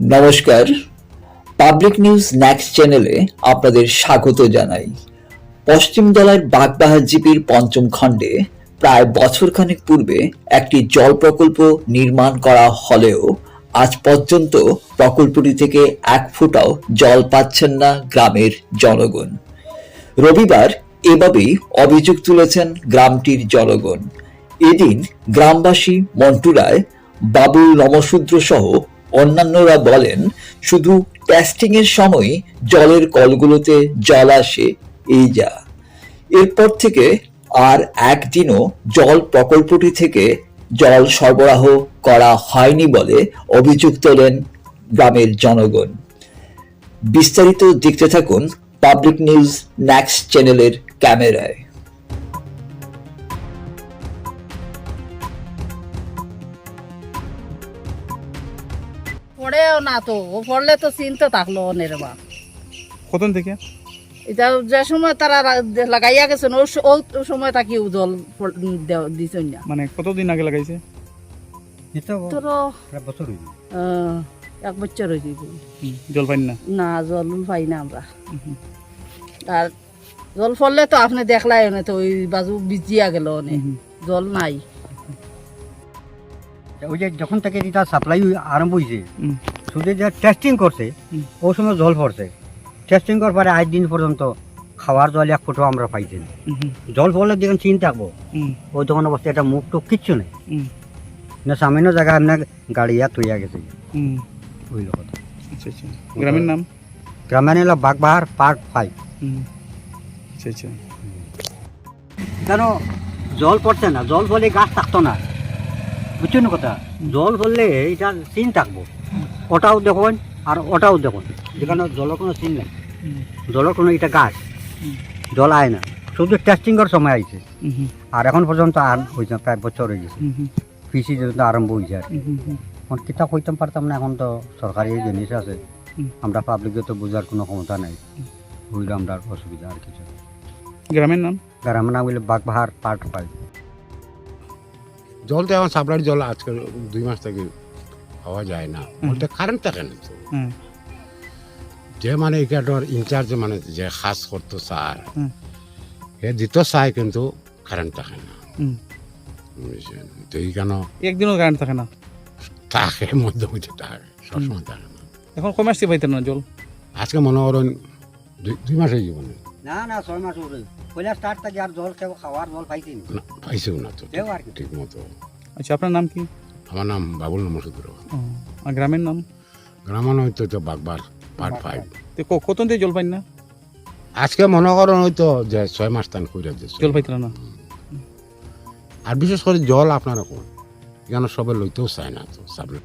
নমস্কার। Public news next চ্যানেলে আপনাদের স্বাগত জানাই। পশ্চিম দলার বাগবাহার জিপির পঞ্চম খণ্ডে প্রায় বছরখানেক পূর্বে একটি জল প্রকল্প নির্মাণ করা হলেও আজ পর্যন্ত প্রকল্পটি থেকে এক ফুটাও জল পাচ্ছেন না গ্রামের জনগণ। রবিবার এভাবেই অভিযোগ তুলেছেন গ্রামটির জনগণ। এদিন গ্রামবাসী মন্টুরায় বাবুল নমশূদ্র সহ অন্যান্যরা বলেন, শুধু টেস্টিং এর সময় জলের কলগুলোতে জল আসে, এই যা। এরপর থেকে আর একদিনও জল প্রকল্পটি থেকে জল সরবরাহ করা হয়নি বলে অভিযোগ তোলেন গ্রামের জনগণ। বিস্তারিত দেখতে থাকুন পাবলিক নিউজ নেক্সট চ্যানেলের ক্যামেরায়। পড়েও না তো ও পড়লে তো চিন্তা থাকল অনের বা কতন থেকে? এটা যে সময় তারা লাগাইয়া গেছেন ও সময় তাকে জল দিছেন না। মানে কতদিন আগে লাগাইছে। এক বছর হয়ে যাবে জল পাইন না? না জল পাই না আমরা। আর জল পড়লে তো আপনি দেখলাই না তো ওই বাজু বিজিয়া গেল অনেক। জল নাই। ওই যে যখন থেকে এটা সাপ্লাই আরম্ভ হয়েছে শুধু যে টেস্টিং করছে। ওই সময় জল পড়ছে। টেস্টিং করার পরে আজ দিন পর্যন্ত খাওয়ার জল এক ফুটো আমরা পাইছি জল পড়লে যখন চিন থাকব ওই তখন অবস্থা এটা মুখ টুক কিচ্ছু নেই। না সামান্য জায়গা আপনার গাড়িয়া তুইয়া গেছে। হুম, ওই কথা। আচ্ছা আচ্ছা। গ্রামের নাম? গ্রামের এলাকা বাগবাহার পার্ট ফাইভ। আচ্ছা কেন? জল পড়ছে না। জল পড়লে গাছ থাকতো না। বুঝছেন কথা। জল পড়লে এটা চিন থাকব। ওটাও দেখুন আর ওটাও দেখুন। যেখানে জলের কোনো চিন নেই। জলের কোনো এটা গাছ। জল আয় না। শুধু টেস্টিংয়ের সময় আইছে। আর এখন পর্যন্ত আর হয়েছে প্রায় বছর হয়ে গেছে। কৃষি যেহেতু আরম্ভ হয়েছে আর এখন কিতাব হইতাম পারতাম না এখন তো সরকারি জিনিস আছে। আমরা পাবলিকে তো বোঝার কোনো ক্ষমতা নাই। হইলে আমরা অসুবিধা আর কিছু গ্রামের নাম? গ্রামের নাম হইলে বাগবাহার পার্ট পাই। জল তো এখন সাপ্লাইয়ের জল আজকে দুই মাস থেকে পাওয়া যায় না। বলতে কারেন্ট থাকে না তো। যে মানে এখানটার ইনচার্জ মানে যে খাস করতো স্যার হুম। সে দিত চাই কিন্তু কারেন্ট থাকে না? তো এইখানে একদিনও কারেন্ট থাকে না। থাকে মধ্যে মধ্যে থাকে সবসময় থাকে না। এখন কমে আসতে পাইতেন না জল? আজকে মনে করেন দুই- দুই মাস হয়ে যাবে না না ছয় মাস উঠে পয়লা স্টার্ট থেকে আর জল খেয়ে খাওয়ার জল পাইছি না, পাইছেও না তো। দেও আর কি। ঠিক মতো আচ্ছা আপনার নাম কি? আমার নাম বাবুল নমসুদ্র আর গ্রামের নাম? গ্রামানো হয়তো তো বাগবার পার্ট ফাইভ তো ক- কতন থেকে জল পাইন না? আজকে মনে করেন হয়তো যে ছয় মাস টান করে জল পাইতেন না? আর বিশেষ করে জল আপনারা কোন? এখানে সবাই লইতেও চায় না তো সাপ্লাই